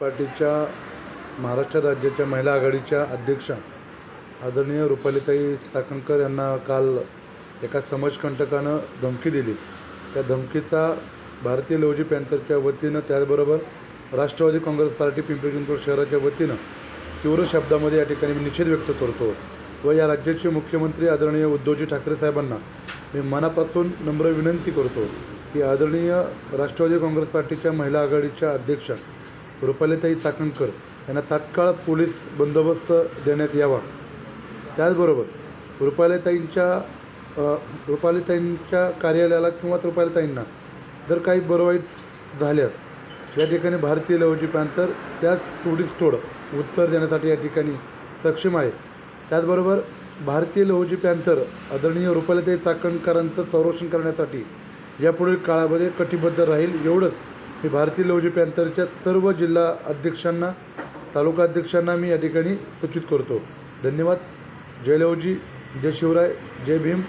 पार्टीच्या महाराष्ट्र राज्याच्या महिला आघाडीच्या अध्यक्षा आदरणीय रुपालीताई चाकणकर यांना काल एका समाजकंटकानं धमकी दिली. त्या धमकीचा भारतीय लोजी पॅन्थरच्या वतीनं त्याचबरोबर राष्ट्रवादी काँग्रेस पार्टी पिंपरी चिंचवड शहराच्या वतीनं तीव्र शब्दामध्ये या ठिकाणी मी निषेध व्यक्त करतो व या राज्याचे मुख्यमंत्री आदरणीय उद्धवजी ठाकरे साहेबांना मी मनापासून नम्र विनंती करतो की आदरणीय राष्ट्रवादी काँग्रेस पार्टीच्या महिला आघाडीच्या अध्यक्षा रुपालीताई चाकणकर यांना तात्काळ पोलीस बंदोबस्त देण्यात यावा. त्याचबरोबर रुपालीताईंच्या रुपालीताईंच्या कार्यालयाला किंवा रुपालीताईंना जर काही बरं झाल्यास या ठिकाणी भारतीय लवजी पॅन्थर त्याच तोडीस तोड उत्तर देण्यासाठी या ठिकाणी सक्षम आहे. त्याचबरोबर भारतीय लवजी पॅन्थर आदरणीय रुपालीताई चाकणकरांचं संरक्षण करण्यासाठी यापुढील काळामध्ये कटिबद्ध राहील एवढंच मी भारतीय लवजी पॅन्थरच्या सर्व जिल्हा अध्यक्षांना तालुका अध्यक्षांना मी या ठिकाणी सूचित करतो. धन्यवाद. जय लवजी जय शिवराय. जय भीम.